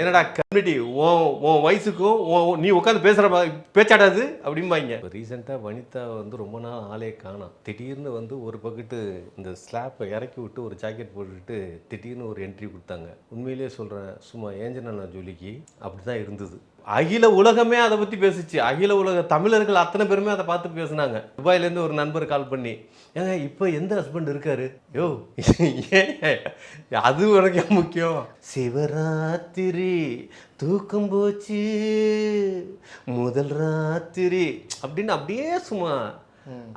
என்னடா கம்யூனிட்டி உன் உன் வயசுக்கும் நீ உட்காந்து பேசுகிற பேச்சாடாது அப்படிம்பாங்க. இப்போ ரீசெண்டாக வனிதா வந்து ரொம்ப நாள் ஆளே காணோம் திடீர்னு வந்து ஒரு பக்கெட்டு இந்த ஸ்லாப்பை இறக்கி விட்டு ஒரு ஜாக்கெட் போட்டுட்டு திடீர்னு ஒரு என்ட்ரி கொடுத்தாங்க. உண்மையிலேயே சொல்கிறேன் சும்மா ஏஞ்சனா ஜூலிக்கு அப்படி தான் இருந்தது. அகில உலகமே அதை பற்றி பேசிச்சு. அகில உலக தமிழர்கள் அத்தனை பேருமே அதை பார்த்து பேசுனாங்க. துபாயிலேருந்து ஒரு நண்பர் கால் பண்ணி ஏங்க இப்போ எந்த ஹஸ்பண்ட் இருக்காரு? யோ ஏன் அது உனக்கு முக்கியம். சிவராத்திரி தூக்கம் போச்சு. முதல் ராத்திரி. அப்படின்னு அப்படியே சும்மா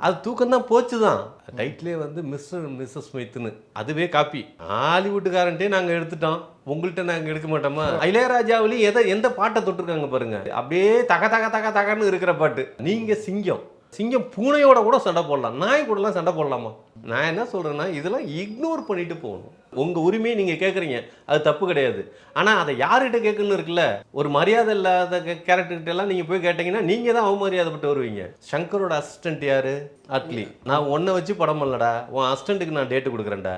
அது தூக்கம் தான் போச்சு தான் டைட்டிலே வந்து மிஸ்டர் மிஸ்ஸஸ் ஸ்மித்னு அதுவே காப்பி ஹாலிவுட்டுக்காரன்ட்டே நாங்கள் எடுத்துட்டோம். உங்கள்கிட்ட நாங்கள் எடுக்க மாட்டோமா? இளையராஜாவிலையும் எதை எந்த பாட்டை தொட்டிருக்காங்க பாருங்க. அப்படியே தக தக தக தகன்னு இருக்கிற பாட்டு. நீங்கள் சிங்கம். சிங்கம் பூனையோட கூட சண்டை போடலாம். நாய் கூடலாம் சண்டை போடலாமா? நான் என்ன சொல்கிறேன்னா இதெல்லாம் இக்னோர் பண்ணிட்டு போகணும். உங்க உரிமையை நீங்க கேட்குறீங்க அது தப்பு கிடையாது. ஆனா அதை யார்கிட்ட கேட்கணும்னு இருக்குல்ல? ஒரு மரியாதை இல்லாத கேரக்டர்கிட்ட எல்லாம் நீங்க போய் கேட்டீங்கன்னா நீங்க தான் அவமரியாதைப்பட்டு வருவீங்க. சங்கரோட அசிஸ்டன்ட் யாரு? அட்லி. நான் உன்னை வச்சு படம் பண்ணலடா. உன் அசிஸ்டன்ட்டுக்கு நான் டேட்டு கொடுக்குறேன்டா.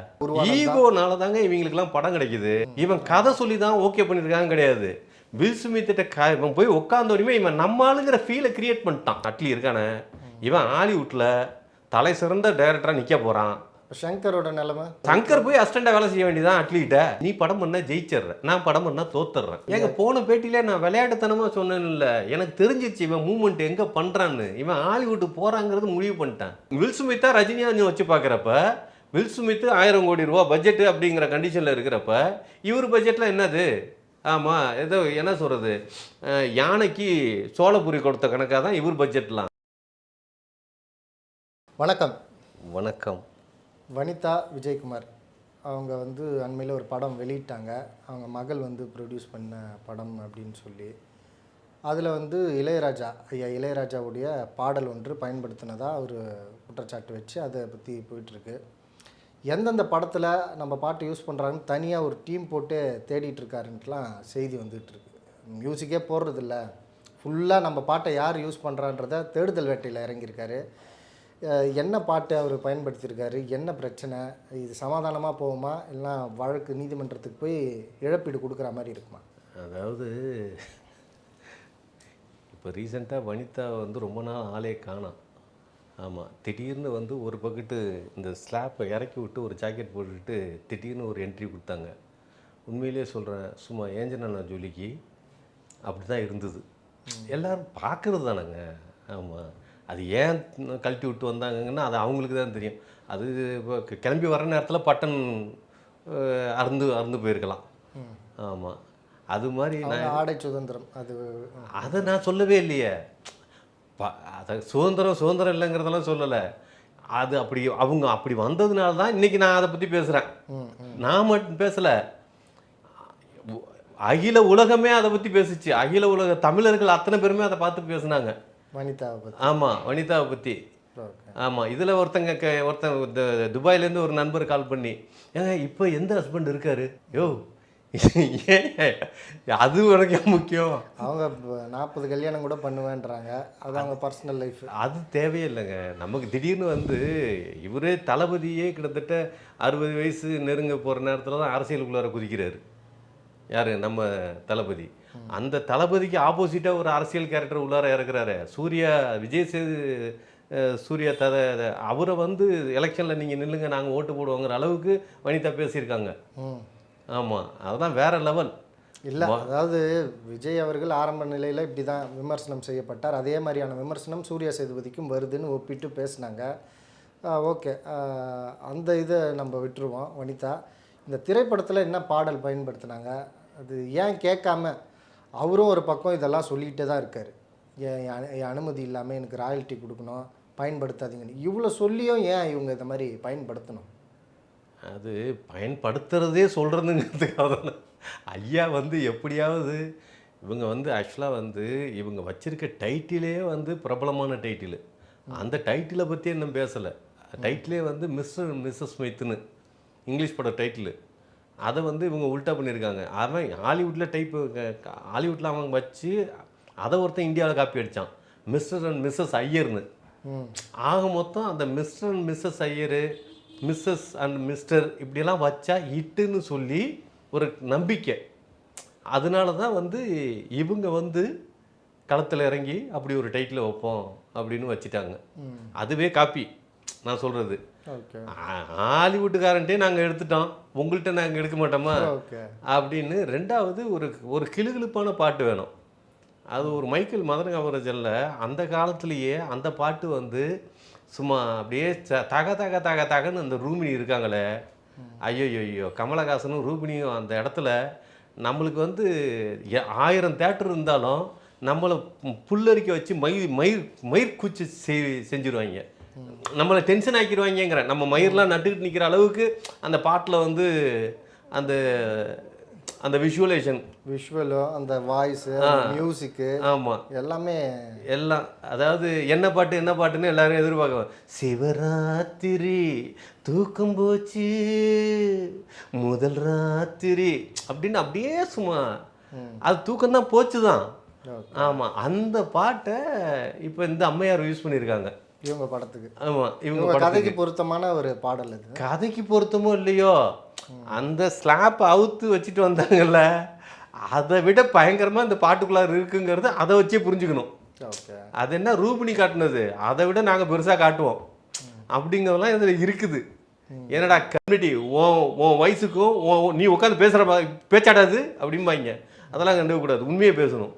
ஈகோனால தாங்க இவங்களுக்குலாம் படம் கிடைக்குது. இவன் கதை சொல்லி தான் ஓகே பண்ணியிருக்காங்க கிடையாது வில் ஸ்மித்திட்ட க இவன் போய் உட்காந்த உடனே இவன் நம்ம ஆளுங்கிற ஃபீலை கிரியேட் பண்ணிட்டான். அட்லி இருக்கானே. இவன் ஹாலிவுட்ல தலை சிறந்த டைரக்டரா நிக்க போறான். இப்போ சங்கரோட நிலைமை? சங்கர் போய் அசிஸ்டண்டா வேலை செய்ய வேண்டியதான் அட்லிகிட்ட நீ படம் பண்ண ஜெயிச்சிடுற நான் படம் பண்ணா தோத்துடுறேன். ஏங்க போன பேட்டியில நான் விளையாட்டுத்தனமா சொன்னேன்னு இல்ல எனக்கு தெரிஞ்சிச்சு இவன் மூவ்மெண்ட் எங்க பண்றான்னு. இவன் ஹாலிவுட் போறாங்கிறது முடிவு பண்ணிட்டான். வில் ஸ்மித்தா ரஜினியா நீ வச்சு பாக்குறப்ப வில் ஸ்மித் ஆயிரம் கோடி ரூபா பட்ஜெட் அப்படிங்கிற கண்டிஷன்ல இருக்கிறப்ப இவர் பட்ஜெட்ல என்னது? ஆமா ஏதோ என்ன சொல்றது? அஹ், யானைக்கு சோளபுரி கொடுத்த கணக்காக தான் இவர் பட்ஜெட்லாம் வணக்கம். வணக்கம். வனிதா விஜயகுமார். அவங்க வந்து அண்மையில் ஒரு படம் வெளியிட்டாங்க. அவங்க மகள் வந்து ப்ரொடியூஸ் பண்ண படம் அப்படின்னு சொல்லி. அதில் வந்து இளையராஜா ஐயா இளையராஜாவுடைய பாடல் ஒன்று பயன்படுத்தினதாக ஒரு குற்றச்சாட்டு வச்சு அதை பற்றி போயிட்டுருக்கு. எந்தெந்த படத்தில் நம்ம பாட்டு யூஸ் பண்ணுறாங்கன்னு தனியாக ஒரு டீம் போட்டு தேடிட்டுருக்காருன்ட்டுலாம் செய்தி வந்துகிட்ருக்கு மியூசிக்கே போடுறதில்ல. ஃபுல்லாக நம்ம பாட்டை யார் யூஸ் பண்ணுறான்றத தேடுதல் வேட்டையில் இறங்கியிருக்காரு. என்ன பாட்டு அவர் பயன்படுத்தியிருக்காரு? என்ன பிரச்சனை? இது சமாதானமாக போகுமா? இல்லைனா வழக்கு நீதிமன்றத்துக்கு போய் இழப்பீடு கொடுக்குற மாதிரி இருக்குமா? அதாவது இப்போ ரீசெண்டாக வனிதா வந்து ரொம்ப நாள் ஆளே காணோம் ஆமாம் திடீர்னு வந்து ஒரு பக்கெட்டு இந்த ஸ்லாப்பை இறக்கி விட்டு ஒரு ஜாக்கெட் போட்டுக்கிட்டு திடீர்னு ஒரு என்ட்ரி கொடுத்தாங்க. உண்மையிலேயே சொல்கிறேன் சும்மா ஏஞ்சனா ஜோலிக்கு அப்படி தான் இருந்தது எல்லாரும் பார்க்குறது தானேங்க. ஆமாம் அது ஏன் கழட்டி விட்டு வந்தாங்கன்னா அது அவங்களுக்கு தான் தெரியும். அது இப்போ கிளம்பி வர நேரத்தில் பட்டன் அஹ், அறுந்து அறுந்து போயிருக்கலாம். ஆமாம் அது மாதிரி நான் ஆடை சுதந்திரம். அது அதை நான் சொல்லவே இல்லையே. ப- அதை சுதந்திரம் சுதந்திரம் இல்லைங்கிறதெல்லாம் சொல்லலை. அது அப்படி அவங்க அப்படி வந்ததுனால தான் இன்னைக்கு நான் அதை பற்றி பேசுகிறேன். நான் மட்டும் பேசலை. அகில உலகமே அதை பற்றி பேசுச்சு. அகில உலக தமிழர்கள் அத்தனை பேருமே அதை பார்த்து பேசுனாங்க. வனிதாவை பற்றி ஆமாம் வனிதாவை பற்றி ஆமாம் இதில் ஒருத்தங்க க ஒருத்தன் த- துபாயிலேருந்து ஒரு நண்பர் கால் பண்ணி ஏங்க இப்போ எந்த ஹஸ்பண்ட் இருக்காரு? யோ ஏன்? அது உனக்கு முக்கியம்? அவங்க நாற்பது கல்யாணம் கூட பண்ணுவேன்றாங்க. அது அவங்க பர்சனல் லைஃப் அது தேவையே இல்லைங்க நமக்கு திடீர்னு வந்து இவரே தளபதியே கிட்டத்தட்ட அறுபது வயசு நெருங்க போகிற நேரத்தில் தான் அரசியலுக்குள்ளார குதிக்கிறாரு. யார்? நம்ம தளபதி. அந்த தளபதிக்கு ஆப்போசிட்டாக ஒரு அரசியல் கேரக்டர் உள்ளார இறக்குறாரு. சூர்யா விஜய் சேது சூர்யா தத அவரை வந்து எலெக்ஷனில் நீங்கள் நில்லுங்க நாங்கள் ஓட்டு போடுவோங்கிற அளவுக்கு வனிதா பேசியிருக்காங்க. ஆமாம் அதுதான் வேற லெவல் இல்லை அதாவது விஜய் அவர்கள் ஆரம்ப நிலையில் இப்படி தான் விமர்சனம் செய்யப்பட்டார். அதே மாதிரியான விமர்சனம் சூர்யா சேதுபதிக்கும் வருதுன்னு ஒப்பிட்டு பேசினாங்க. ஓகே. அந்த இதை நம்ம விட்டுருவோம் வனிதா. இந்த திரைப்படத்தில் என்ன பாடல் பயன்படுத்தினாங்க? அது ஏன் கேட்காம அவரும் ஒரு பக்கம் இதெல்லாம் சொல்லிக்கிட்டே தான் இருக்கார். என் அனு- என் அனுமதி இல்லாமல் எனக்கு ராயல்ட்டி கொடுக்கணும் பயன்படுத்தாதீங்கன்னு. இவ்வளோ சொல்லியும் ஏன் இவங்க இந்த மாதிரி பயன்படுத்தணும்? அது பயன்படுத்துறதே சொல்கிறதுங்கிறதுக்காக தானே. ஐயா வந்து எப்படியாவது இவங்க வந்து ஆக்சுவலாக வந்து இவங்க வச்சிருக்க டைட்டிலே வந்து பிரபலமான டைட்டிலு. அந்த டைட்டிலை பற்றி இன்னும் பேசலை. டைட்டிலே வந்து மிஸ்டர் மிஸ்ஸஸ் ஸ்மித்னு இங்கிலீஷ் பட டைட்டிலு. அதை வந்து இவங்க உல்ட்டா பண்ணியிருக்காங்க. அவன் ஹாலிவுட்டில் டைப்பு ஹாலிவுட்டில் அவன் வச்சு அதை ஒருத்தன் இந்தியாவில் காப்பி அடித்தான் மிஸ்டர் அண்ட் மிஸ்ஸஸ் ஐயர்னு. ஆக மொத்தம் அந்த mister and missus Iyer missus and mister இப்படியெல்லாம் வச்சா ஹிட்டுன்னு சொல்லி ஒரு நம்பிக்கை. அதனால தான் வந்து இவங்க வந்து களத்தில் இறங்கி அப்படி ஒரு டைட்டில் வைப்போம் அப்படின்னு வச்சுட்டாங்க. அதுவே காப்பி நான் சொல்கிறது ஓகே ஹாலிவுட்டுக்காரன்ட்டே நாங்கள் எடுத்துட்டோம். உங்கள்கிட்ட நாங்கள் எடுக்க மாட்டோமா? அப்படின்னு ரெண்டாவது ஒரு ஒரு கிளுகிளுப்பான பாட்டு வேணும். அது ஒரு மைக்கேல் மதன கவரஜல்ல அந்த காலத்திலேயே அந்த பாட்டு வந்து சும்மா அப்படியே தக தக தக தகன்னு அந்த ரூபினி இருக்காங்களே. ஐயோ ஐயோ கமலஹாசனும் ரூபினியும் அந்த இடத்துல நம்மளுக்கு வந்து ஆயிரம் தேட்டர் இருந்தாலும் நம்மளை புல்லரிக்க வச்சு மயிர் மயிர் மயிர் கூச்சி செய் செஞ்சுருவாங்க. நம்மளை டென்ஷன் ஆக்கிடுவாங்கங்கிற. நம்ம மயிர்லாம் நட்டுக்கிட்டு நிற்கிற அளவுக்கு அந்த பாட்டில் வந்து அந்த அந்த விஷுவலேஷன் விஷுவலோ அந்த வாய்ஸு மியூசிக்கு ஆமாம் எல்லாமே எல்லாம் அதாவது என்ன பாட்டு என்ன பாட்டுன்னு எல்லாரும் எதிர்பார்க்குவாங்க சிவராத்திரி தூக்கம் போச்சு. முதல் ராத்திரி. அப்படின்னு அப்படியே சும்மா. அது தூக்கம் தான் போச்சு தான் ஆமாம் அந்த பாட்டை இப்போ இந்த அம்மையார் யூஸ் பண்ணியிருக்காங்க. இவங்க படத்துக்கு. ஆமாம் இவங்க கதைக்கு பொருத்தமான ஒரு பாடல் இது கதைக்கு பொருத்தமோ இல்லையோ? அந்த ஸ்லாப் அவுத்து வச்சுட்டு வந்தாங்கல்ல அதை விட பயங்கரமாக இந்த பாட்டுக்குள்ளார இருக்குங்கிறது அதை வச்சே புரிஞ்சுக்கணும். ஓகே. அது என்ன ரூபினி காட்டுனது? அதை விட நாங்கள் பெருசாக காட்டுவோம். அப்படிங்கிறதெல்லாம் இதில் இருக்குது. என்னடா கம்யூனிட்டி உன் உன் வயசுக்கும் நீ உட்காந்து பேசுகிற பேச்சாடாது அப்படிம்பாங்க. அதெல்லாம் கண்டுக்கக்கூடாது உண்மையை பேசணும்.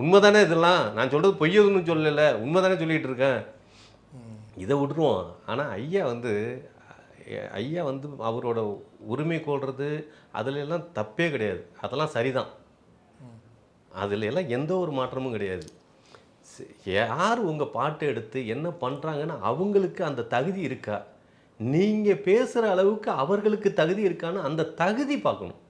உண்மை தானே இதெல்லாம்? நான் சொல்கிறது பொய்யதுன்னு சொல்லலை. உண்மை தானே சொல்லிகிட்டு இருக்கேன். இதை விட்டுருவோம். ஆனால் ஐயா வந்து ஐயா வந்து அவரோட உரிமை கோல்றது அதுல எல்லாம் தப்பே கிடையாது. அதெல்லாம் சரிதான். அதுல எல்லாம் எந்த ஒரு மாற்றமும் கிடையாது. யார் உங்கள் பாட்டு எடுத்து என்ன பண்ணுறாங்கன்னு அவங்களுக்கு அந்த தகுதி இருக்கா? நீங்கள் பேசுகிற அளவுக்கு அவர்களுக்கு தகுதி இருக்கான்னு அந்த தகுதி பார்க்கணும்.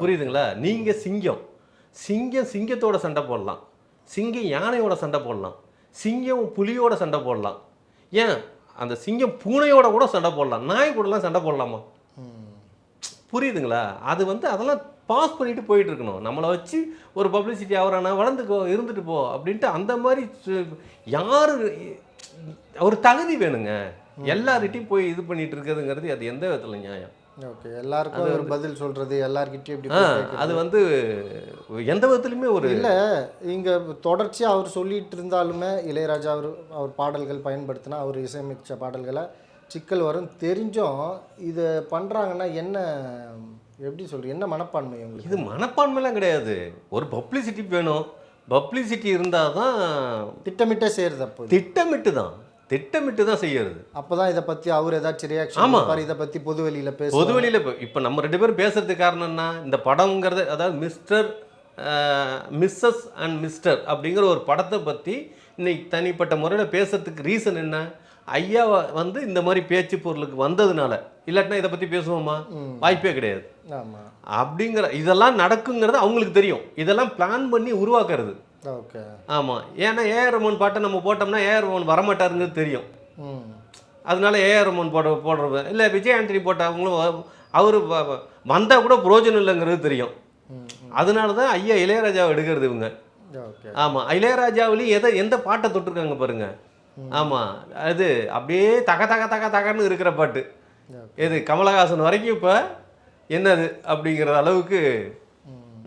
புரியுதுங்களா? நீங்கள் சிங்கம். சிங்கம் சிங்கத்தோட சண்டை போடலாம். சிங்கம் யானையோட சண்டை போடலாம். சிங்கம் புலியோட சண்டை போடலாம். ஏன்? அந்த சிங்கம் பூனையோட கூட சண்டை போடலாம். நாய் கூடலாம் சண்டை போடலாமா? புரியுதுங்களா? அது வந்து அதெல்லாம் பாஸ் பண்ணிட்டு போயிட்டு இருக்கணும் நம்மளை வச்சு ஒரு பப்ளிசிட்டி ஆகிறானா வளர்ந்துக்கோ இருந்துட்டு போ அப்படின்ட்டு அந்த மாதிரி யாரு ஒரு தகுதி வேணுங்க. எல்லார்கிட்டையும் போய் இது பண்ணிட்டு இருக்கிறதுங்கிறது அது எந்த விதத்தில் நியாயம்? ஓகே எல்லாருக்கும் ஒரு பதில் சொல்றது எல்லார்கிட்டயும் இப்படி. அது வந்து எந்த விதத்துலையுமே ஒரு இல்ல இங்க தொடர்ச்சியா அவர் சொல்லிட்டு இருந்தாலுமே இளையராஜா அவர் அவர் பாடல்கள் பயன்படுத்தினா அவர் இசையமைச்ச பாடல்களை சிக்கல் வரும். தெரிஞ்சும் இதை பண்றாங்கன்னா என்ன எப்படி சொல்றது என்ன மனப்பான்மை உங்களுக்கு? இது மனப்பான்மைலாம் கிடையாது. ஒரு பப்ளிசிட்டி வேணும். பப்ளிசிட்டி இருந்தால் தான் திட்டமிட்டே செய்யறது அப்போ திட்டமிட்டு தான் திட்டமிட்டு தான் செய்யறது. அப்பதான் இதை பத்தி அவர் ஏதாச்சும் ரியாக்ஷன் ஆமா. இதை பத்தி பொது வெளியில பேச பொதுவெளியில் இப்போ நம்ம ரெண்டு பேரும் பேசுறதுக்கு காரணம் என்ன? இந்த படங்கிறது அதாவது மிஸ்டர் மிஸ்ஸஸ் அண்ட் மிஸ்டர் அப்படிங்கிற ஒரு படத்தை பற்றி இன்னைக்கு தனிப்பட்ட முறையில் பேசுறதுக்கு ரீசன் என்ன? ஐயா வந்து இந்த மாதிரி பேச்சு பொருளுக்கு வந்ததுனால. இல்லாட்டினா இதை பற்றி பேசுவோமா? வாய்ப்பே கிடையாது. அப்படிங்கிற இதெல்லாம் நடக்குங்கிறது அவங்களுக்கு தெரியும். இதெல்லாம் பிளான் பண்ணி உருவாக்குறது. ஓகே. ஆமாம் ஏன்னா ஏஆர் ரமன் பாட்டை நம்ம போட்டோம்னா ஏஆர் ரமன் வரமாட்டாருங்கிறது தெரியும். அதனால ஏஆர் ரமன் போட போடுறது. இல்லை விஜய் ஆண்டனி போட்டவங்களும் அவர் வந்தால் கூட பிரயோஜனம் இல்லைங்கிறது தெரியும். அதனால தான் ஐயா இளையராஜாவை எடுக்கிறது இவங்க. ஆமாம் இளையராஜாவிலையும் எதை எந்த பாட்டை தொட்டிருக்காங்க பாருங்க. ஆமாம் அது அப்படியே தக தக தக தகன்னு இருக்கிற பாட்டு. எது கமலஹாசன் வரைக்கும் இப்போ என்னது அப்படிங்கிற அளவுக்கு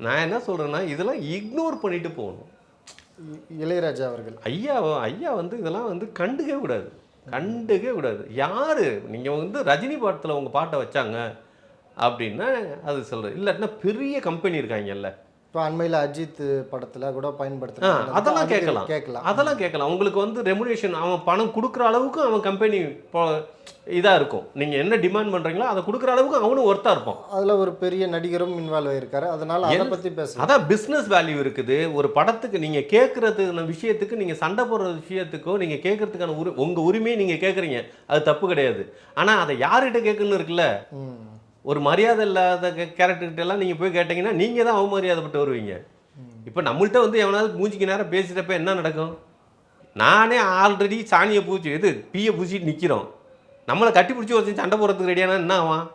நான் என்ன சொல்கிறேன்னா இதெல்லாம் இக்னோர் பண்ணிட்டு போகணும். இளையராஜா அவர்கள். ஐயா ஐயா வந்து இதெல்லாம் வந்து கண்டுக்கவே கூடாது. கண்டுக்கவே கூடாது. யார்? நீங்கள் வந்து ரஜினி படத்தில் உங்கள் பாட்டை வச்சாங்க அப்படின்னா அது சொல்கிறது இல்லாட்டினா பெரிய கம்பெனி இருக்காங்கல்ல. இப்போ அண்மையில் அஜித் படத்துல கூட ஆ பயன்படுத்துறாங்க அதெல்லாம் கேட்கலாம். கேட்கலாம். அதெல்லாம் கேட்கலாம். உங்களுக்கு வந்து ரெமுனேஷன் அவன் பணம் கொடுக்குற அளவுக்கு அவன் கம்பெனி இதாக இருக்கும். நீங்கள் என்ன டிமாண்ட் பண்ணுறீங்களோ அதை கொடுக்குற அளவுக்கு அவனும் ஒர்த்தாக இருப்பான். அதுல ஒரு பெரிய நடிகரும் இன்வால்வ் ஆயிருக்காரு. அதனால அதை பத்தி பேசலாம் அதான் பிஸ்னஸ் வேல்யூ இருக்குது. ஒரு படத்துக்கு நீங்கள் கேட்குறதுக்கான விஷயத்துக்கு நீங்கள் சண்டை போடுற விஷயத்துக்கோ நீங்கள் கேட்கறதுக்கான உரி உங்கள் உரிமையை நீங்கள் கேட்குறீங்க அது தப்பு கிடையாது. ஆனால் அதை யார்கிட்ட கேட்கணும்னு இருக்குல்ல? ஒரு மரியாதை இல்லாத கேரக்டர்கிட்ட எல்லாம் நீங்கள் போய் கேட்டிங்கன்னா நீங்கள் தான் அவமரியாதைப்பட்டு வருவீங்க. இப்போ நம்மள்ட்ட வந்து எவனாவது மூஞ்சிக்கு நேரம் பேசுகிறப்ப என்ன நடக்கும்? நானே ஆல்ரெடி சாணியை பூச்சி இது பீயை பூச்சிட்டு நிற்கிறோம் நம்மளை கட்டி பிடிச்சி வச்சு சண்டை போடுறதுக்கு ரெடியானா என்ன ஆவான்?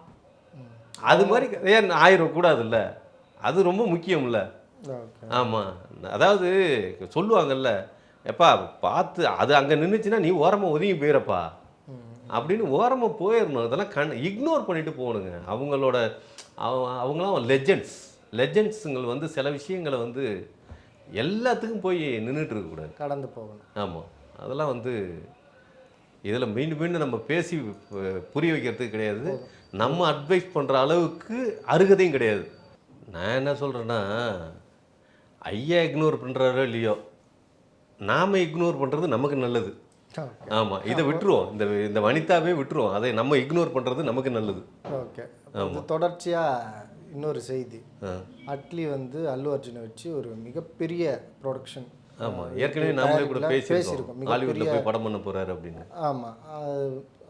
அது மாதிரி ஏன் ஆயிரம் கூடாதுல்ல? அது ரொம்ப முக்கியம்ல. ஓகே. ஆமாம் அதாவது சொல்லுவாங்கல்ல எப்பா பார்த்து அது அங்கே நின்றுச்சுன்னா நீ ஓரமாக ஒதுங்கி போயிடப்பா அப்படின்னு ஓரமாக போயிடணும் இதெல்லாம் கண் இக்னோர் பண்ணிட்டு போகணுங்க. அவங்களோட அவ- அவங்களாம் லெஜெண்ட்ஸ் லெஜெண்ட்ஸுங்கள் வந்து சில விஷயங்களை வந்து எல்லாத்துக்கும் போய் நின்றுட்டு இருக்கக்கூடாது கடந்து போகணும். ஆமாம் அதெல்லாம் வந்து இதில் மீண்டும் மீண்டும் நம்ம பேசி புரிய வைக்கிறதுக்கு கிடையாது. நம்ம அட்வைஸ் பண்ணுற அளவுக்கு அருகதையும் கிடையாது. நான் என்ன சொல்கிறேன்னா ஐயா இக்னோர் பண்ணுறாரோ இல்லையோ நாம் இக்னோர் பண்ணுறது நமக்கு நல்லது. ஆமாம் இதை விட்டுருவோம். இந்த இந்த வனிதாவே விட்டுருவோம். அதை நம்ம இக்னோர் பண்ணுறது நமக்கு நல்லது. ஓகே இது தொடர்ச்சியாக இன்னொரு செய்தி. அட்லி வந்து அல்லு அர்ஜுனை வச்சு ஒரு மிகப்பெரிய ப்ரொடக்ஷன் ஆமாம் ஏற்கனவே நாமளே கூட. பேசியிருக்கோம். ஹாலிவுட்டில் போய் படம் பண்ண போகிறாரு அப்படின்னு. ஆமாம்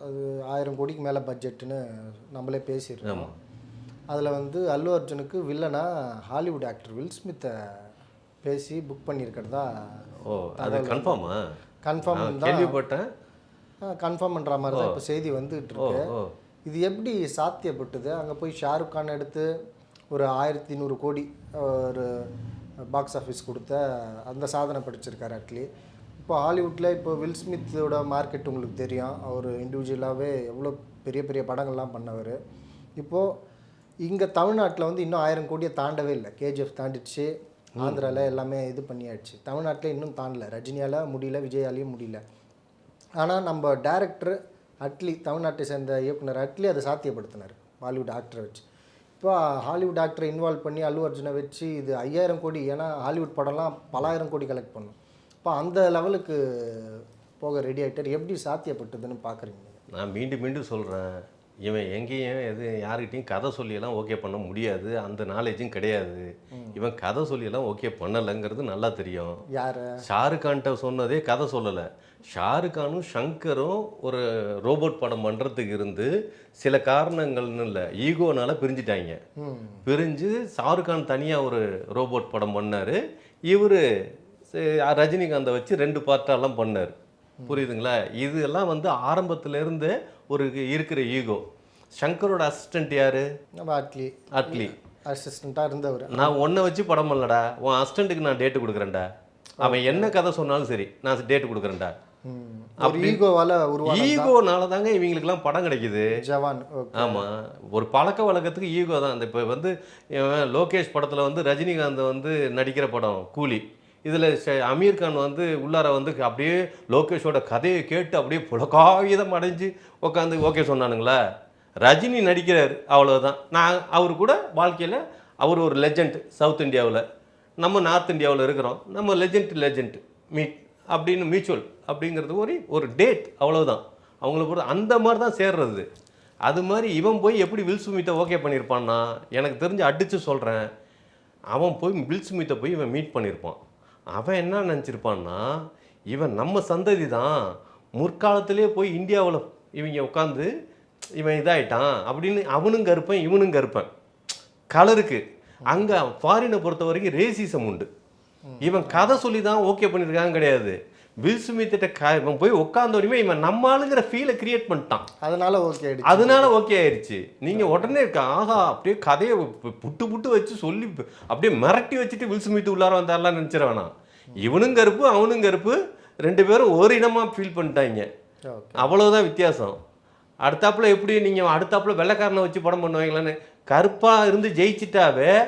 அது ஆயிரம் கோடிக்கு மேலே பட்ஜெட்டுன்னு நம்மளே பேசியிருக்கோம். அதில் வந்து அல்லு அர்ஜுனுக்கு வில்லனா ஹாலிவுட் ஆக்டர் வில் ஸ்மித்தை பேசி புக் பண்ணியிருக்கிறதா ஓ அது கன்ஃபார்மா கன்ஃபார்ம் கேள்விப்பட்டேன். கன்ஃபார்ம் பண்ணுற மாதிரி தான் இப்போ செய்தி வந்துகிட்டு இருக்கு. இது எப்படி சாத்தியப்பட்டது? அங்கே போய் ஷாருக் கான் எடுத்து ஒரு ஆயிரத்தி நூறு கோடி ஒரு பாக்ஸ் ஆஃபீஸ் கொடுத்த அந்த சாதனை படிச்சிருக்காரு அட்லி. இப்போ ஹாலிவுட்டில் இப்போ வில் ஸ்மித்தோட மார்க்கெட் உங்களுக்கு தெரியும். அவர் இண்டிவிஜுவலாகவே எவ்வளோ பெரிய பெரிய படங்கள்லாம் பண்ணவர். இப்போது இங்கே தமிழ்நாட்டில் வந்து இன்னும் ஆயிரம் கோடியை தாண்டவே இல்லை. கேஜிஎஃப் தாண்டிடுச்சு. ஆந்திராவில் எல்லாமே இது பண்ணியாச்சு. தமிழ்நாட்டில் இன்னும் தாண்டல. ரஜினியால் முடியல விஜயாலையும் முடியல. ஆனால் நம்ம டேரக்டர் அட்லி தமிழ்நாட்டை சேர்ந்த இயக்குனர் அட்லி அதை சாத்தியப்படுத்தினார். பாலிவுட் ஆக்டரை வச்சு. இப்போ ஹாலிவுட் ஆக்டரை இன்வால்வ் பண்ணி அல்லு அர்ஜுனை வச்சு இது ஐயாயிரம் கோடி ஏன்னா ஹாலிவுட் படம்லாம் பலாயிரம் கோடி கலெக்ட் பண்ணும். இப்போ அந்த லெவலுக்கு போக ரெடி ஆகிட்டார் எப்படி சாத்தியப்பட்டதுன்னு பார்க்குறீங்க நான் மீண்டும் மீண்டும் சொல்கிறேன் இவன் எங்கேயும் எது யாருக்கிட்டையும் கதை சொல்லியெல்லாம் ஓகே பண்ண முடியாது. அந்த நாலேஜும் கிடையாது. இவன் கதை சொல்லியெல்லாம் ஓகே பண்ணலைங்கிறது நல்லா தெரியும். யார்? ஷாருக் கான்ட்ட சொன்னதே கதை சொல்லலை. ஷாருக் கானும் ஷங்கரும் ஒரு ரோபோட் படம் பண்ணுறதுக்கு இருந்து சில காரணங்கள்னு இல்லை ஈகோனால பிரிஞ்சிட்டாங்க. பிரிஞ்சு ஷாருக் கான் தனியாக ஒரு ரோபோட் படம் பண்ணார். இவர் ரஜினிகாந்தை வச்சு ரெண்டு பார்ட்டெல்லாம் பண்ணார். புரியுதுங்களா? இதெல்லாம் வந்து ஆரம்பத்துல இருந்தே ஒரு இருக்கிற ஈகோ ஷங்கரோட அசிஸ்டன்ட் யாரு? நம்ம அட்லி அட்லி அசிஸ்டண்ட்டாக இருந்தவர். நான் உன்னை வச்சு படம் பண்ணலடா. உன் அசிஸ்டண்ட்டுக்கு நான் டேட்டு கொடுக்குறேன்டா. அவன் என்ன கதை சொன்னாலும் சரி நான் டேட்டு கொடுக்குறேன்டா. ஒரு ஈகோவால் ஈகோனால தாங்க இவங்களுக்கெல்லாம் படம் கிடைக்குது. ஜவான் ஆமாம் ஒரு பழக்க வழக்கத்துக்கு ஈகோ தான். அந்த இப்போ வந்து லோகேஷ் படத்தில் வந்து ரஜினிகாந்த் வந்து நடிக்கிற படம் கூலி. இதில் அமீர் கான் வந்து உள்ளார வந்து அப்படியே லோகேஷோட கதையை கேட்டு அப்படியே புலகாயுதம் அடைஞ்சு உட்காந்து ஓகே சொன்னானுங்களா. ரஜினி நடிக்கிறார் அவ்வளோதான் நான் அவர் கூட வாழ்க்கையில் அவர் ஒரு லெஜண்ட் சவுத் இந்தியாவில். நம்ம நார்த் இந்தியாவில் இருக்கிறோம். நம்ம லெஜண்ட் லெஜண்ட் மீட் அப்படின்னு மியூச்சுவல் அப்படிங்கிறது ஒரு ஒரு டேட் அவ்வளோதான் அவங்கள பொறுத்த அந்த மாதிரி தான் சேர்றது. அது மாதிரி இவன் போய் எப்படி வில் ஸ்மித்தை ஓகே பண்ணியிருப்பான்னா எனக்கு தெரிஞ்சு அடித்து சொல்கிறேன் அவன் போய் வில் ஸ்மித்தை போய் இவன் மீட் பண்ணியிருப்பான். அவன் என்ன நினச்சிருப்பான்னா இவன் நம்ம சந்ததி தான் முற்காலத்திலே போய் இந்தியாவில் இவங்க உட்காந்து இவன் இதாயிட்டான் அப்படின்னு அவனும் கருப்பன் இவனும் கருப்பன். கலருக்கு. அங்கே ஃபாரினை பொறுத்த வரைக்கும் ரேசிசம் உண்டு. இவன் கதை சொல்லி தான் ஓகே பண்ணியிருக்காங்க கிடையாது. வில் ஸ்மித்திட்ட க இவன் போய் உட்காந்தோடனே இவன் நம்ம ஆளுங்கிற ஃபீலை கிரியேட் பண்ணிட்டான். அதனால ஓகே ஆயிடுச்சு. அதனால ஓகே ஆயிடுச்சு. நீங்க உடனே இருக்க ஆஹா அப்படியே கதையை புட்டு புட்டு வச்சு சொல்லி அப்படியே மிரட்டி வச்சுட்டு வில் ஸ்மித் உள்ளார வந்தாரெல்லாம் நினைச்சிட வேணாம். இவனும் கருப்பு அவனும் கருப்பு. ரெண்டு பேரும் ஒரு இனமா ஃபீல் பண்ணிட்டாங்க. ஓகே அவ்வளவுதான் வித்தியாசம். அடுத்தாப்புல எப்படி நீங்க அடுத்தாப்புல வெள்ளைக்காரனை வச்சு படம் பண்ணுவாங்களான்னு கருப்பா இருந்து ஜெயிச்சிட்டாவே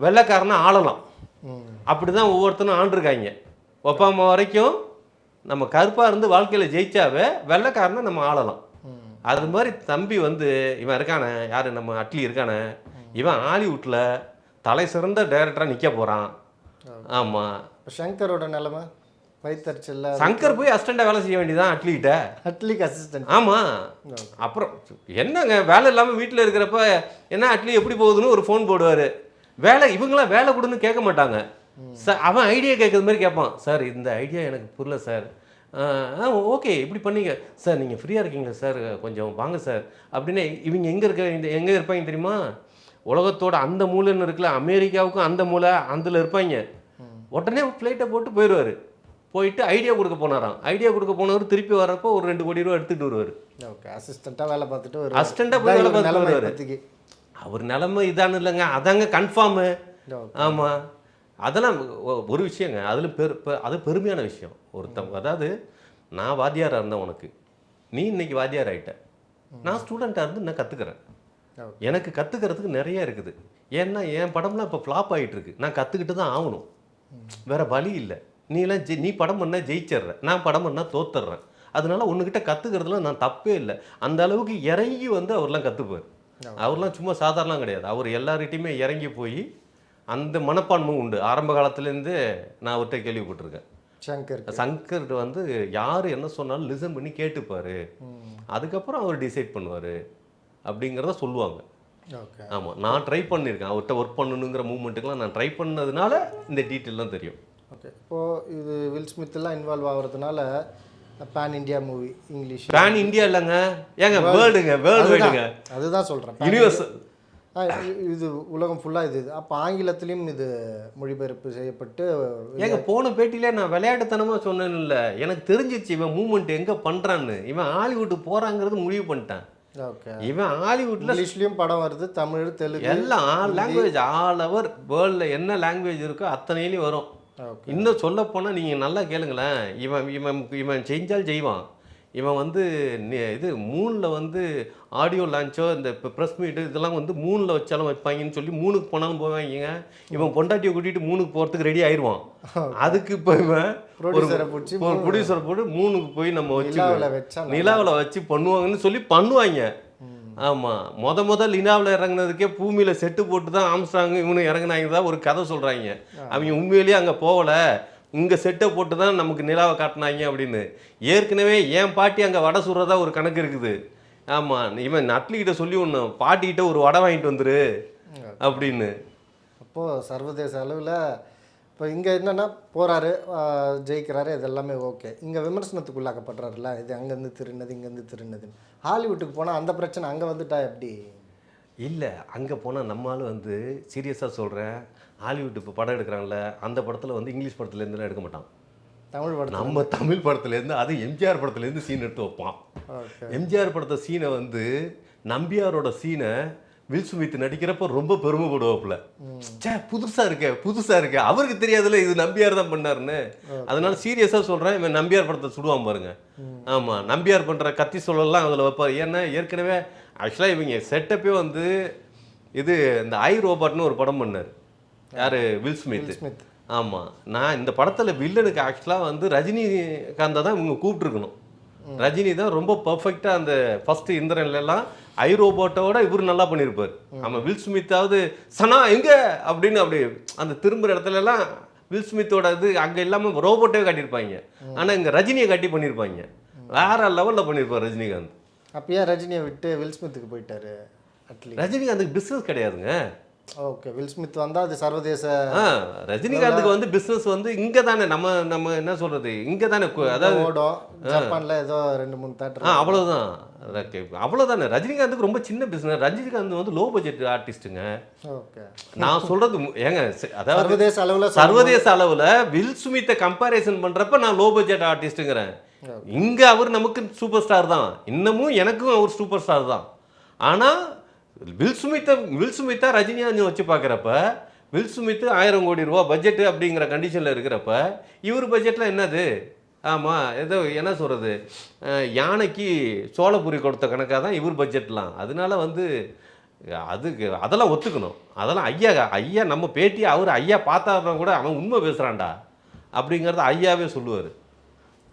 வெள்ளைக்காரனை ஆளலாம். ம். அப்படிதான் ஒவ்வொருத்தனும் ஆண்டிருக்காங்க. ஒப்பாமா வரைக்கும் நம்ம கருப்பாக இருந்து வாழ்க்கையில் ஜெயிச்சாவே வெள்ளைக்காரனை நம்ம ஆளலாம். அது மாதிரி தம்பி வந்து இவன் இருக்கானே யார் நம்ம அட்லி இருக்கானே இவன் ஹாலிவுட்டில் தலை சிறந்த டைரக்டராக நிற்க போகிறான் ஆமாம் சங்கரோட நிலைமை வயிற்றுச்சல்ல சங்கர் போய் அசிஸ்டண்டாக வேலை செய்ய வேண்டியதான் அட்லிகிட்ட. அட்லிக்கு அசிஸ்டன்ட் ஆமாம் அப்புறம் என்னங்க வேலை இல்லாமல் வீட்டில் இருக்கிறப்ப என்ன அட்லி எப்படி போகுதுன்னு ஒரு ஃபோன் போடுவார். வேலை இவங்களாம் வேலை கொடுன்னு கேட்க மாட்டாங்க. சார் அவன் ஐடியா கேட்குற மாதிரி கேட்பான். சார் இந்த ஐடியா எனக்கு புரியல சார் ஓகே இப்படி பண்ணீங்க. சார் நீங்கள் ஃப்ரீயாக இருக்கீங்களா சார் கொஞ்சம் வாங்க சார் அப்படின்னு இவங்க எங்கே இருக்க இந்த எங்கே இருப்பாங்க தெரியுமா? உலகத்தோட அந்த மூலைன்னு இருக்குல்ல அமெரிக்காவுக்கும் அந்த மூலை அதில் இருப்பாங்க. உடனே ஃப்ளைட்டை போட்டு போயிடுவார். போயிட்டு ஐடியா கொடுக்க போனாராம். ஐடியா கொடுக்க போனவர் திருப்பி வர்றப்போ ஒரு ரெண்டு கோடி ரூபா எடுத்துகிட்டு வருவார். ஓகே அசிஸ்டண்ட்டாக வேலை பார்த்துட்டு ஆ போய் வேலை பார்த்துட்டு வருவாரு. அவர் நிலைமை இதானு இல்லைங்க. அதாங்க கன்ஃபார்மு ஆமாம் அதெல்லாம் ஒரு விஷயங்க. அதில் பெரு பெ- அது பெருமையான விஷயம். ஒருத்தவங்க அதாவது நான் வாத்தியாராக இருந்தேன் உனக்கு நீ இன்னைக்கு வாத்தியார் ஆயிட்ட. நான் ஸ்டூடெண்ட்டாக இருந்து நான் கற்றுக்கிறேன். எனக்கு கற்றுக்கிறதுக்கு நிறைய இருக்குது. ஏன்னா என் படம்லாம் இப்போ ஃப்ளாப் ஆகிட்டு இருக்கு நான் கற்றுக்கிட்டு தான் ஆகணும். வேற வழி இல்லை. நீலாம் ஜெய் நீ படம் பண்ணால் ஜெயிச்சிடுற. நான் படம் பண்ணால் தோத்துடுறேன். அதனால உன்கிட்ட கற்றுக்கிறதுல நான் தப்பே இல்லை. அந்த அளவுக்கு இறங்கி வந்து அவர்லாம் கற்றுப்பார் அவர்லாம் சும்மா சாதாரணம் கிடையாது. அவர் எல்லார்கிட்டையுமே இறங்கி போய் அந்த மனப்பான்மை உண்டு. ஆரம்ப காலத்துலேருந்தே நான் அவர்கிட்ட கேள்விப்பட்டிருக்கேன். சங்கர் சங்கர் வந்து யார் என்ன சொன்னாலும் லிசன் பண்ணி கேட்டுப்பாரு. அதுக்கப்புறம் அவர் டிசைட் பண்ணுவார். அப்படிங்கிறத சொல்லுவாங்க. ஓகே. ஆமாம் நான் ட்ரை பண்ணியிருக்கேன். அவர்கிட்ட ஒர்க் பண்ணணுங்கிற மூமெண்ட்டுக்கெலாம் நான் ட்ரை பண்ணதுனால இந்த டீட்டெயிலாம் தெரியும். ஓகே. இப்போது இது வில் ஸ்மித்லாம் involve ஆகுறதுனால pan India movie English pan India இல்லைங்க. ஏங்க வேர்ல்டுங்க வேர்ல்டு அதுதான் சொல்கிறேன் யூனிவர்ஸ் இது உலகம் ஃபுல்லாக இது அப்போ ஆங்கிலத்திலையும் இது மொழிபெயர்ப்பு செய்யப்பட்டு ஏங்க போன பேட்டியிலே நான் விளையாட்டுத்தனமாக சொன்னேன்ல. எனக்கு தெரிஞ்சிச்சு இவன் மூமெண்ட் எங்கே பண்ணுறான்னு இவன் ஹாலிவுட்டு போகிறாங்கிறது முடிவு பண்ணிட்டான். ஓகே. இவன் ஹாலிவுட்டில் இங்கிலீஷ்லேயும் படம் வருது தமிழ் தெலுங்கு எல்லாம் லாங்குவேஜ் ஆல் ஓவர் வேர்ல்டில் என்ன லாங்குவேஜ் இருக்கோ அத்தனையிலையும் வரும். இன்னும் சொல்ல போனால் நீங்கள் நல்லா கேளுங்களேன். இவன் இவன் இவன் செஞ்சால் செய்வான். இவன் வந்து இது மூணில் வந்து ஆடியோ லான்ச்சோ இந்த இப்போ ப்ரெஸ் மீட்டு இதெல்லாம் வந்து மூணில் வச்சாலும் வைப்பாங்கன்னு சொல்லி மூணுக்கு போனாலும் போவாங்க இவன் பொண்டாட்டியை கூட்டிகிட்டு மூணுக்கு போகிறதுக்கு ரெடி ஆயிடுவான் அதுக்கு இப்போ இவன் ஒரு ப்ரொடியூசரை போட்டு மூணுக்கு போய் நம்ம வச்சு நிலாவில் வச்சா பண்ணுவாங்கன்னு சொல்லி பண்ணுவாங்க. ஆமாம் முத முத நிலாவில் இறங்குனதுக்கே பூமியில் செட்டு போட்டு தான் ஆம்ஸ்டாங் இவனு இறங்குனாங்க தான் ஒரு கதை சொல்கிறாங்க அவங்க உண்மையிலேயே அங்கே போகலை. இங்கே செட்டை போட்டு தான் நமக்கு நிலாவை காட்டினாங்க அப்படின்னு. ஏற்கனவே என் பாட்டி அங்கே வடை சுடுறதா ஒரு கணக்கு இருக்குது. ஆமாம் இவன் நட்லிக்கிட்ட சொல்லி ஒன்று பாட்டிக்கிட்ட ஒரு வடை வாங்கிட்டு வந்துரு அப்படின்னு. அப்போது சர்வதேச அளவில் இப்போ இங்கே என்னென்னா போகிறாரு ஜெயிக்கிறாரு இது எல்லாமே ஓகே. இங்கே விமர்சனத்துக்குள்ளாக்கப்படுறாருல இது அங்கேருந்து திருநது இங்கேருந்து திருநதுன்னு. ஹாலிவுட்டுக்கு போனால் அந்த பிரச்சனை அங்கே வந்துட்டா எப்படி? இல்லை அங்கே போனால் நம்மளால் வந்து சீரியஸாக சொல்கிறேன் ஹாலிவுட் இப்போ படம் எடுக்கிறாங்கல்ல அந்த படத்தில் வந்து இங்கிலீஷ் படத்துலேருந்துலாம் எடுக்க மாட்டான். தமிழ் படத்தில் நம்ம தமிழ் படத்துலேருந்து அது எம்ஜிஆர் படத்துலேருந்து சீன் எடுத்து வைப்பான். எம்ஜிஆர் படத்தை சீனை வந்து நம்பியாரோட சீனை வில் சுமித் நடிக்கிறப்ப ரொம்ப பெருமைப்படுவாப்புல. ச்சே புதுசா இருக்கே புதுசா இருக்கே. அவருக்கு தெரியாதுல இது நம்பியார் தான் பண்ணாருன்னு. அதனால சீரியஸா சொல்றேன் இவன் நம்பியார் படத்தை சுடுவான் பாருங்க. ஆமா நம்பியார் பண்ற கத்தி சொல்லலாம் அதுல வைப்பார். ஏன்னா ஏற்கனவே ஆக்சுவலா இவங்க செட்டப்பே வந்து இது இந்த ஐ ரோபாட்னு ஒரு படம் பண்ணார். யாரு? Will Smith. ஸ்மித் ஆமா. நான் இந்த படத்துல வில்லனுக்கு ஆக்சுவலா வந்து ரஜினிகாந்தை தான் இவங்க கூப்பிட்டுருக்கணும். ரஜினி தான் ரொம்ப பர்ஃபெக்டா அந்த ஃபர்ஸ்ட் இந்திரன்ல எல்லாம் ஐ ரோபோட்டோட இவர் நல்லா பண்ணியிருப்பார். ஆமா வில் ஸ்மித்தாவது சனா எங்க? அப்படின்னு அப்படி அந்த திரும்புற இடத்துல எல்லாம் வில் ஸ்மித்தோட இது அங்க இல்லாம ரோபோட்டே காட்டியிருப்பாங்க. ஆனா இங்க ரஜினியை காட்டி பண்ணியிருப்பாங்க. வேற லெவல்ல பண்ணியிருப்பார் ரஜினிகாந்த். அப்போ ஏன் ரஜினியை விட்டு வில் ஸ்மித்துக்கு போயிட்டாரு ரஜினிகாந்துக்கு பிசினஸ் கிடையாதுங்க. ஓகே வில் ஸ்மித் வந்தால் அது சர்வதேச ஆ ரஜினிகாந்துக்கு வந்து பிசினஸ் வந்து இங்க தானே நம்ம நம்ம என்ன சொல்றது இங்க தானே அதாவது ஓடும் ஜப்பான்ல ஏதோ ரெண்டு மூணு ஆ தேட்டர் அவ்வளோதான் ஓகே அவ்வளோதானே ரஜினிகாந்துக்கு ரொம்ப சின்ன பிஸ்னஸ் ரஜினிகாந்த் வந்து லோ பட்ஜெட் ஆர்டிஸ்ட்டுங்க ஓகே. நான் சொல்றது மு- ஏங்க அதாவது சர்வதேச அளவில் சர்வதேச அளவில் வில் சுமித்தை கம்பேரிசன் பண்றப்ப நான் லோ பட்ஜெட் ஆர்டிஸ்ட்டுங்கிறேன் இங்க அவர் நமக்கு சூப்பர் ஸ்டார் தான். இன்னமும் எனக்கும் அவர் சூப்பர் ஸ்டார் தான். ஆனா வில் சுமித்தை வில் சுமித்தா ரஜினிகாந்த் வச்சு பார்க்குறப்ப வில் சுமித்து ஆயிரம் கோடி ரூபா பட்ஜெட் அப்படிங்கிற கண்டிஷனில் இருக்கிறப்ப இவர் பட்ஜெட்டில் என்னது? ஆமாம் ஏதோ என்ன சொல்கிறது யானைக்கு சோளபுரி கொடுத்த கணக்காக தான் இவர் பட்ஜெட்லாம் அதனால வந்து அதுக்கு அதெல்லாம் ஒத்துக்கணும். அதெல்லாம் ஐயா ஐயா நம்ம பேட்டி அவர் ஐயா பார்த்தாருனா கூட அவன் உண்மை பேசுகிறான்டா அப்படிங்கிறத ஐயாவே சொல்லுவார்.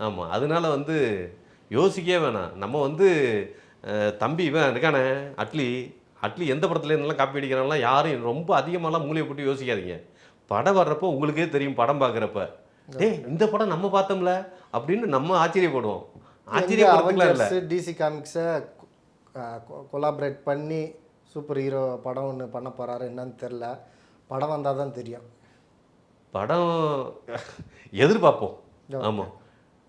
ஆமாம் அதனால வந்து யோசிக்கவே வேணாம். நம்ம வந்து தம்பி இவன் இருக்கானே அட்லி அட்லி எந்த படத்துல இருந்தெல்லாம் காப்பி அடிக்கிறாங்களாம் யாரும் ரொம்ப அதிகமாலாம் மூலையை போட்டு யோசிக்காதீங்க. படம் வர்றப்போ உங்களுக்கே தெரியும் படம் பார்க்குறப்ப. டேய் இந்த படம் நம்ம பார்த்தோம்ல அப்படின்னு நம்ம ஆச்சரியப்படுவோம். அவெஞ்சர்ஸ் டிசி காமிக்ஸை கொலாபரேட் பண்ணி சூப்பர் ஹீரோ படம் ஒன்று பண்ண போறாரு என்னன்னு தெரில படம் வந்தால் தான் தெரியும். படம் எதிர்பார்ப்போம். ஆமாம்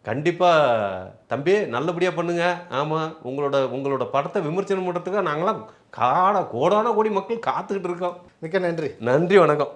கண்டிப்பாக தம்பி நல்லபடியாக பண்ணுங்க. ஆமாம் உங்களோட உங்களோட படத்தை விமர்சனம் பண்ணுறதுக்காக நாங்களாம் காட கோடான கோடி மக்கள் காத்துக்கிட்டு இருக்கோம். மிக்க நன்றி. நன்றி வணக்கம்.